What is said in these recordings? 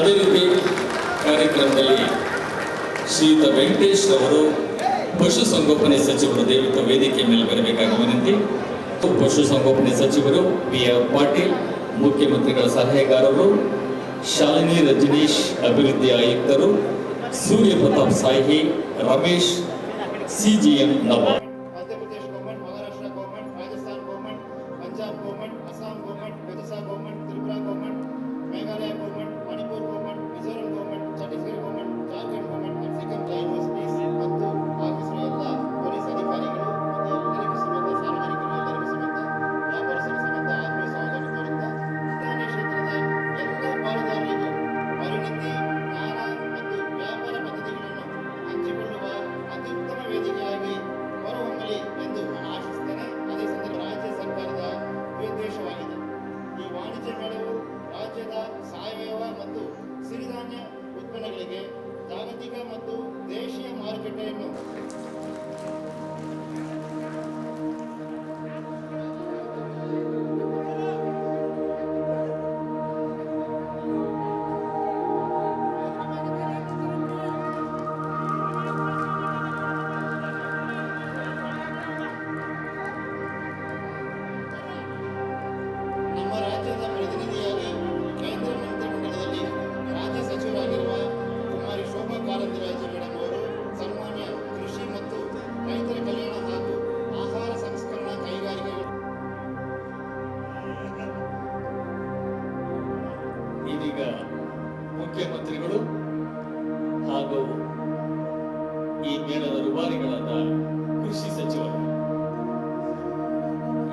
ಅದೇ ರೀತಿ ಕಾರ್ಯಕ್ರಮದಲ್ಲಿ ಶ್ರೀಯುತ ವೆಂಕಟೇಶ್ ಅವರು ಪಶುಸಂಗೋಪನೆ ಸಚಿವರು ದಯವಿಟ್ಟು ವೇದಿಕೆ ಮೇಲೆ ಬರಬೇಕಾಗಿ ವಿನಂತಿ. ಪಶುಸಂಗೋಪನೆ ಸಚಿವರು ಬಿ ಆರ್ ಪಾಟೀಲ್, ಮುಖ್ಯಮಂತ್ರಿಗಳ ಸಲಹೆಗಾರರು, ಶಾಲಿನಿ ರಜನೀಶ್ ಅಭಿವೃದ್ಧಿ ಆಯುಕ್ತರು, Surya Pratap Sahi, Ramesh CGM Nawab. Madhya Pradesh government, Maharashtra government, Rajasthan government, Punjab government ಮುಖ್ಯಮಂತ್ರಿಗಳು ಹಾಗೂ ಈ ಮೇಳದ ರೂವಾರಿಗಳಾದ ಕೃಷಿ ಸಚಿವರು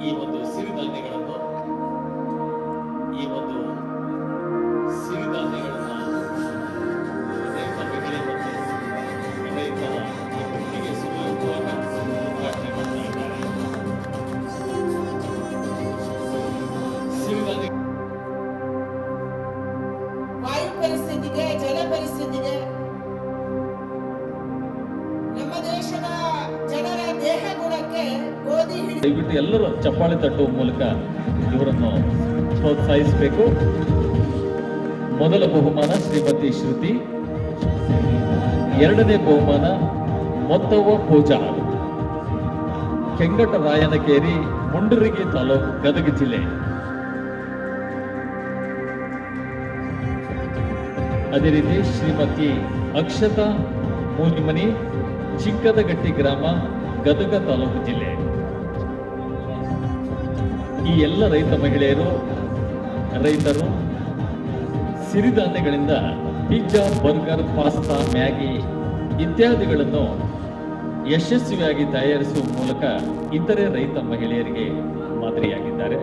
ಈ ಒಂದು ಸಿರಿಧಾನ್ಯಗಳನ್ನು ದಯವಿಟ್ಟು ಎಲ್ಲರೂ ಚಪ್ಪಾಳೆ ತಟ್ಟುವ ಮೂಲಕ ಇವರನ್ನು ಪ್ರೋತ್ಸಾಹಿಸಬೇಕು. ಮೊದಲ ಬಹುಮಾನ ಶ್ರೀಮತಿ ಶ್ರುತಿ, ಎರಡನೇ ಬಹುಮಾನ ಮೊತ್ತವ ಪೂಜಾ. ಕೆಂಗಟ ರಾಯನಕೇರಿ, ಮುಂಡರಗಿ ತಾಲೂಕು ಗದಗ ಜಿಲ್ಲೆ. ಅದೇ ರೀತಿ ಶ್ರೀಮತಿ ಅಕ್ಷತಾ ಮೂಲಿಮನಿ ಚಿಕ್ಕದಗಟ್ಟಿ ಗ್ರಾಮ, ಗದಗ ತಾಲೂಕು ಜಿಲ್ಲೆ. ಈ ಎಲ್ಲ ರೈತ ಮಹಿಳೆಯರು, ರೈತರು ಸಿರಿಧಾನ್ಯಗಳಿಂದ ಪಿಜ್ಜಾ, ಬರ್ಗರ್, ಪಾಸ್ತಾ, ಮ್ಯಾಗಿ ಇತ್ಯಾದಿಗಳನ್ನು ಯಶಸ್ವಿಯಾಗಿ ತಯಾರಿಸುವ ಮೂಲಕ ಇತರೆ ರೈತ ಮಹಿಳೆಯರಿಗೆ ಮಾದರಿಯಾಗಿದ್ದಾರೆ.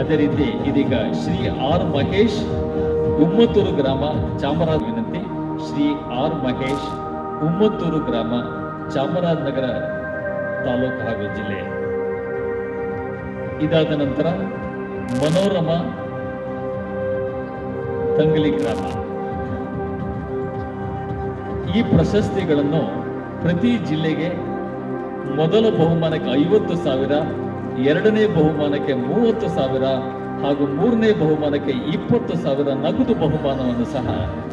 ಅದೇ ರೀತಿ ಇದೀಗ ಶ್ರೀ ಆರ್ ಮಹೇಶ್ ಉಮ್ಮತ್ತೂರು ಗ್ರಾಮ ಚಾಮರಾಜ ವಿನಂತಿ, ಶ್ರೀ ಆರ್ ಮಹೇಶ್ ಉಮ್ಮತ್ತೂರು ಗ್ರಾಮ ಚಾಮರಾಜನಗರ ತಾಲೂಕು ಹಾಗೂ ಜಿಲ್ಲೆ. ಇದಾದ ನಂತರ ಮನೋರಮ ತಂಗಲಿ ಗ್ರಾಮ. ಈ ಪ್ರಶಸ್ತಿಗಳನ್ನು ಪ್ರತಿ ಜಿಲ್ಲೆಗೆ ಮೊದಲ ಬಹುಮಾನಕ್ಕೆ ಐವತ್ತು ಸಾವಿರ, ಎರಡನೇ ಬಹುಮಾನಕ್ಕೆ ಮೂವತ್ತು ಸಾವಿರ ಹಾಗೂ ಮೂರನೇ ಬಹುಮಾನಕ್ಕೆ ಇಪ್ಪತ್ತು ಸಾವಿರ ನಗದು ಬಹುಮಾನವನ್ನು ಸಹ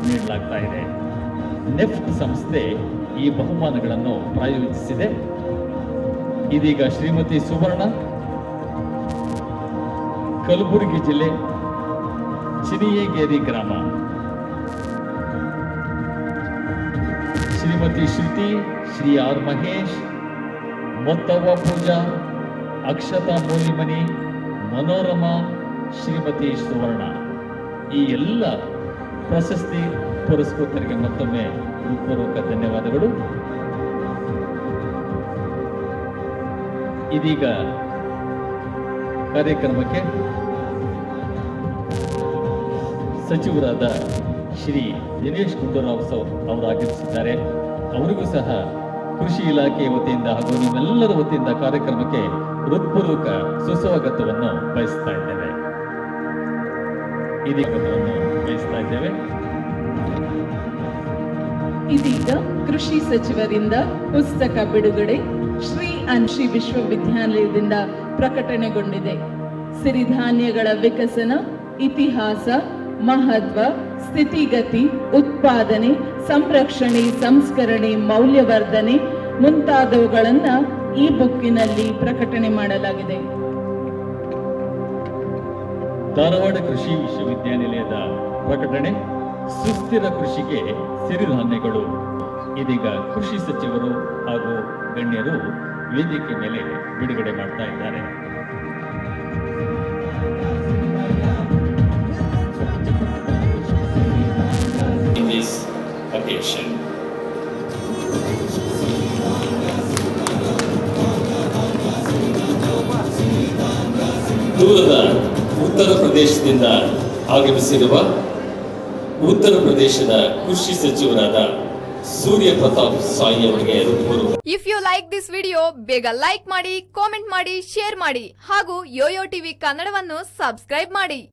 ನೀಡಲಾಗ್ತಾ ಇದೆ. ನೆಫ್ಟ್ ಸಂಸ್ಥೆ ಈ ಬಹುಮಾನಗಳನ್ನು ಪ್ರಾಯೋಜಿಸಿದೆ. ಇದೀಗ ಶ್ರೀಮತಿ ಸುವರ್ಣ, ಕಲಬುರಗಿ ಜಿಲ್ಲೆ, ಚಿನಿಯೇಗೇರಿ ಗ್ರಾಮ. ಶ್ರೀಮತಿ ಶ್ರುತಿ, ಶ್ರೀ ಆರ್ ಮಹೇಶ್, ಮೊತ್ತವ್ವ ಪೂಜಾ, ಅಕ್ಷತಾ ಮೂಲಿಮನಿ ಮನೋರಮಾ, ಶ್ರೀಮತಿ ಸುವರ್ಣ. ಈ ಎಲ್ಲ ಪ್ರಶಸ್ತಿ ಪುರಸ್ಕೃತರಿಗೆ ಮತ್ತೊಮ್ಮೆ ಹೃತ್ಪೂರ್ವಕ ಧನ್ಯವಾದಗಳು. ಇದೀಗ ಕಾರ್ಯಕ್ರಮಕ್ಕೆ ಸಚಿವರಾದ ಶ್ರೀ ದಿನೇಶ್ ಗುಂಡೂರಾವ್ ಸರ್ ಅವರು ಆಗಮಿಸಿದ್ದಾರೆ. ಅವರಿಗೂ ಸಹ ಕೃಷಿ ಇಲಾಖೆಯ ವತಿಯಿಂದ ಹಾಗೂ ನಿಮ್ಮೆಲ್ಲರ ವತಿಯಿಂದ ಕಾರ್ಯಕ್ರಮಕ್ಕೆ ಹೃತ್ಪೂರ್ವಕ ಸುಸ್ವಾಗತವನ್ನು ಬಯಸ್ತಾ ಇದ್ದೇವೆ. ಇದೀಗ ಬಯಸ್ತಾ ಇದ್ದೇವೆ ಇದೀಗ ಕೃಷಿ ಸಚಿವರಿಂದ ಪುಸ್ತಕ ಬಿಡುಗಡೆ ಶ್ರೀ ಅನ್ಶಿ ವಿಶ್ವವಿದ್ಯಾಲಯದಿಂದ ಪ್ರಕಟಣೆಗೊಂಡಿದೆ. ಸಿರಿಧಾನ್ಯಗಳ ವಿಕಸನ ಇತಿಹಾಸ ಮಹತ್ವ ಸ್ಥಿತಿಗತಿ ಉತ್ಪಾದನೆ ಸಂರಕ್ಷಣೆ ಸಂಸ್ಕರಣೆ ಮೌಲ್ಯವರ್ಧನೆ ಮುಂತಾದವುಗಳನ್ನ ಈ ಬುಕ್ಕಿನಲ್ಲಿ ಪ್ರಕಟಣೆ ಮಾಡಲಾಗಿದೆ. ಧಾರವಾಡ ಕೃಷಿ ವಿಶ್ವವಿದ್ಯಾನಿಲಯದ ಪ್ರಕಟಣೆ, ಸುಸ್ಥಿರ ಕೃಷಿಗೆ ಸಿರಿಧಾನ್ಯಗಳು ಇದೀಗ ಕೃಷಿ ಸಚಿವರು ಹಾಗೂ ಗಣ್ಯರು ವೇದಿಕೆ ಮೇಲೆ ಬಿಡುಗಡೆ ಮಾಡ್ತಾ ಇದ್ದಾರೆ. ದೂರದ ಉತ್ತರ ಪ್ರದೇಶದಿಂದ ಆಗಮಿಸಿರುವ ಉತ್ತರ ಪ್ರದೇಶದ ಕೃಷಿ ಸಚಿವರಾದ ಸೂರ್ಯ ಪ್ರತಾಪ್ ಸಾಯಿ ಅವರಿಗೆ if you like this video ಬೇಗ ಲೈಕ್ ಮಾಡಿ ಕಾಮೆಂಟ್ ಮಾಡಿ ಶೇರ್ ಮಾಡಿ ಹಾಗೂ ಯೋಯೋ ಟಿವಿ ಕನ್ನಡವನ್ನು ಸಬ್ಸ್ಕ್ರೈಬ್ ಮಾಡಿ.